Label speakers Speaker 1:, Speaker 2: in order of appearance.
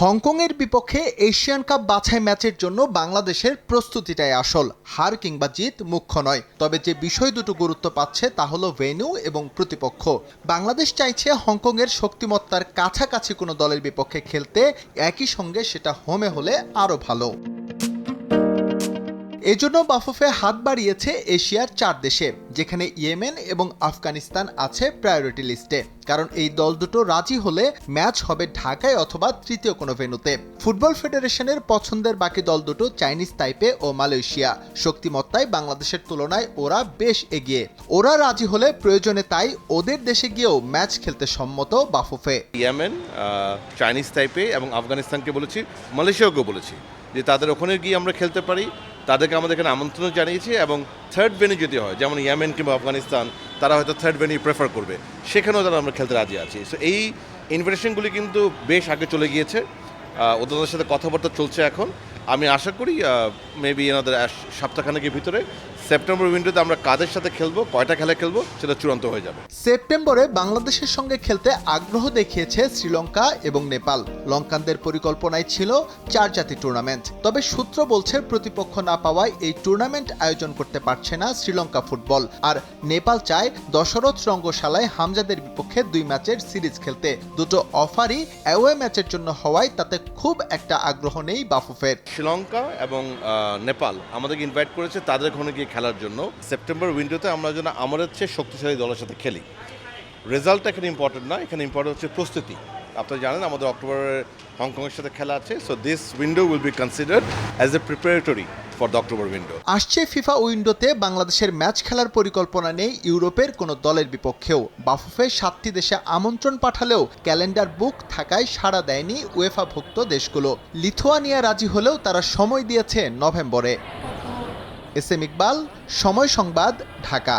Speaker 1: হংকংয়ের বিপক্ষে Asian cup বাছাই ম্যাচের জন্য বাংলাদেশের প্রস্তুতিটাই আসল। হার কিংবা জিত মুখ্য নয়। তবে যে বিষয় দুটো গুরুত্ব পাচ্ছে তা হলো ভেন্যু এবং প্রতিপক্ষ। বাংলাদেশ চাইছে হংকংয়ের শক্তিমত্তার কাছাকাছি কোনো দলের বিপক্ষে খেলতে। একই সঙ্গে সেটা হোমে হলে আরও ভালো। এজন্য বাফুফে হাত বাড়িয়েছে এশিয়ার চার দেশে। যেখানে ইয়েমেন এবং আফগানিস্তান আছে প্রায়োরিটি লিস্টে কারণ এই দল দুটো রাজি হলে ম্যাচ হবে ঢাকায় অথবা তৃতীয় কোনো ভেন্যুতে ফুটবল ফেডারেশনের পছন্দের বাকি দল দুটো চাইনিজ তাইপে ও মালয়েশিয়া শক্তিমত্তায় বাংলাদেশের তুলনায় ওরা বেশ এগিয়ে। ওরা রাজি হলে প্রয়োজনে তাই ওদের দেশে গিয়েও ম্যাচ খেলতে সম্মত বাফুফে।
Speaker 2: ইয়েমেন চাইনিজ টাইপে এবং আফগানিস্তানকে বলেছি, মালয়েশিয়াকেও বলেছি যে তাদের ওখানে গিয়ে আমরা খেলতে পারি। তাদেরকে আমাদের এখানে আমন্ত্রণ জানিয়েছি এবং থার্ড ভেন্যু যদি হয়, যেমন ইয়ামেন কিংবা আফগানিস্তান, তারা হয়তো থার্ড ভেন্যু প্রেফার করবে। সেখানেও তারা আমরা খেলতে রাজি আছি। সো এই ইনভিটেশনগুলি কিন্তু বেশ আগে চলে গিয়েছে। ওদের সাথে কথাবার্তা চলছে এখন। আমি আশা করি মেবি এনাদের সপ্তাহখানেকের ভিতরে সেপ্টেম্বর উইন্ডোতে আমরা কাদের সাথে খেলব কয়টা খেলা খেলব সেটা চূড়ান্ত হয়ে যাবে।
Speaker 1: সেপ্টেম্বরে বাংলাদেশের সঙ্গে খেলতে আগ্রহ দেখিয়েছে শ্রীলঙ্কা এবং নেপাল। লঙ্কানদের পরিকল্পনায় ছিল চার জাতি টুর্নামেন্ট। তবে সূত্র বলছে প্রতিপক্ষ না পাওয়ায় এই টুর্নামেন্ট আয়োজন করতে পারছে না শ্রীলঙ্কা ফুটবল। আর নেপাল চায় দশরথ রঙ্গশালায় হামজাদের বিপক্ষে দুই ম্যাচের সিরিজ খেলতে। দুটো অফারই অ্যাওয়ে ম্যাচের জন্য হওয়ায় তাতে খুব একটা আগ্রহ নেই বাফুফের।
Speaker 2: শ্রীলঙ্কা এবং নেপাল আমাদেরকে ইনভাইট করেছে তাদের ওখানে গিয়ে খেলার জন্য। সেপ্টেম্বর উইন্ডোতে আমরা যেন আমাদের চেয়ে শক্তিশালী দলের সাথে খেলি। রেজাল্টটা এখানে ইম্পর্টেন্ট না এখানে ইম্পর্টেন্ট হচ্ছে প্রস্তুতি। আপনারা জানেন আমাদের অক্টোবরে হংকংয়ের সাথে খেলা আছে so this window will be considered as a preparatory for the October window
Speaker 1: আসছে ফিফা উইন্ডোতে বাংলাদেশের ম্যাচ খেলার পরিকল্পনা নেই ইউরোপের কোনো দলের বিপক্ষেও। বাফুফে সাতটি দেশে আমন্ত্রণ পাঠালেও ক্যালেন্ডার বুক থাকায় সাড়া দেয়নি উয়েফাভুক্ত দেশগুলো। লিথুয়ানিয়া রাজি হলেও তারা সময় দিয়েছে নভেম্বরে। এস এম ইকবাল সময় সংবাদ ঢাকা।